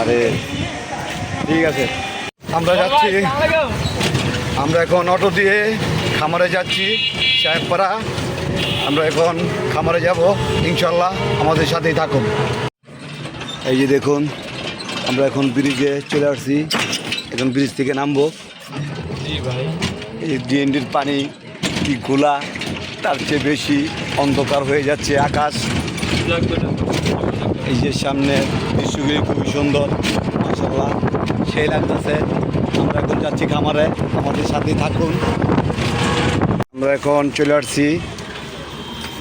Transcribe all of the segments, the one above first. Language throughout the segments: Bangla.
আরে ঠিক আছে। আমরা যাচ্ছি। আমরা এখন অটো দিয়ে খামারে যাচ্ছি সাহেবপাড়া। আমরা এখন খামারে যাব। ইনশাল্লাহ আমাদের সাথেই থাকুন। এই যে দেখুন আমরা এখন ব্রিজে চলে আসছি। এখন ব্রিজ থেকে নামবো। এই ডিএনডির পানি কি গোলা তার চেয়ে বেশি অন্ধকার হয়ে যাচ্ছে আকাশ। এই যে সামনে দৃশ্যগুলি খুবই সুন্দর মাসাল্লাহ সেই লাগতেছে। আমরা এখন যাচ্ছি খামারে, আমাদের সাথেই থাকুন। আমরা এখন চলে আসছি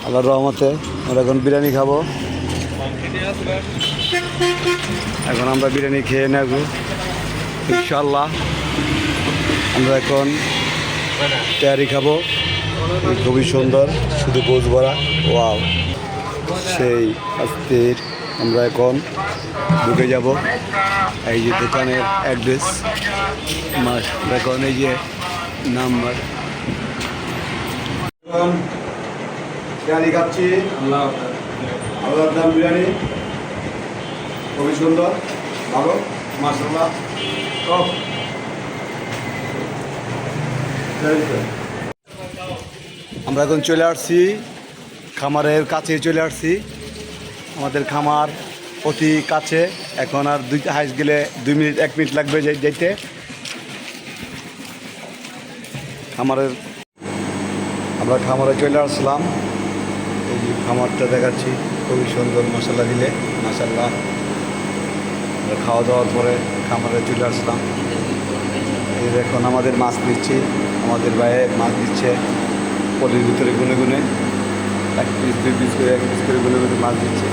আল্লাহ রহমতে। আমরা এখন বিরিয়ানি খাব। এখন আমরা বিরিয়ানি খেয়ে নেব ইনশাল্লাহ আমরা এখন তৈরি খাব। খুবই সুন্দর, শুধু বোঝ ভরা। ওয়াও। সেই আস্তের আমরা এখন ঢুকে যাব। এই যে দোকানের অ্যাড্রেস মাস এখন এই যে নাম্বার বিরিয়ানি খাচ্ছি। আল্লাহ আল্লাহর দাম বিরিয়ানি খুবই সুন্দর ভালো মাসাল্লাহ সব আমরা এখন চলে আসছি খামারের কাছে চলে আসছি। আমাদের খামার অতি কাছে। এখন আর দুই হাইস গেলে দুই মিনিট, এক মিনিট লাগবে যাইতে। খামারের আমরা খামারে চলে আসলাম। এই যে খামারটা দেখাচ্ছি, খুবই সুন্দর মশলা দিলে আমরা খাওয়া দাওয়ার পরে খামারে চলে আসলাম। এই এখন আমাদের মাছ দিচ্ছি, আমাদের বাইরে মাছ দিচ্ছে। পলির ভিতরে গুনে গুনে। এক পিস দুই পিস করে এক পিস করে গুনে গুনে মাছ দিচ্ছে।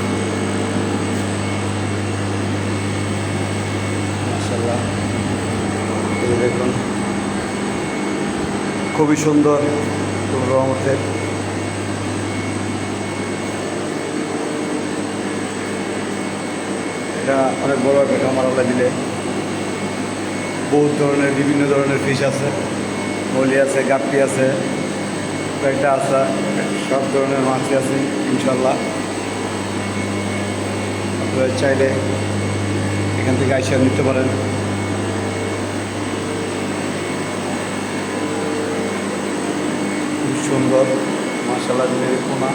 মাসাল্লাহ এই দেখুন, খুবই সুন্দর রহমতের এটা অনেক বড় একটা খামার আল্লাহ দিলে। বহুত ধরনের, বিভিন্ন ধরনের ফিশ আছে। মলি আছে, গাপ্পি আছে। কয়েকটা আছে, সব ধরনের মাছই আছে ইনশাল্লাহ আপনারা চাইলে এখান থেকে আইসা নিতে পারেন। খুব সুন্দর মাসাল্লাহ দিনের কোনা।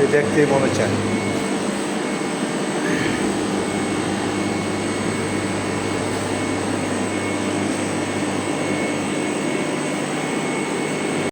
এই দেখতেই মনে চায়।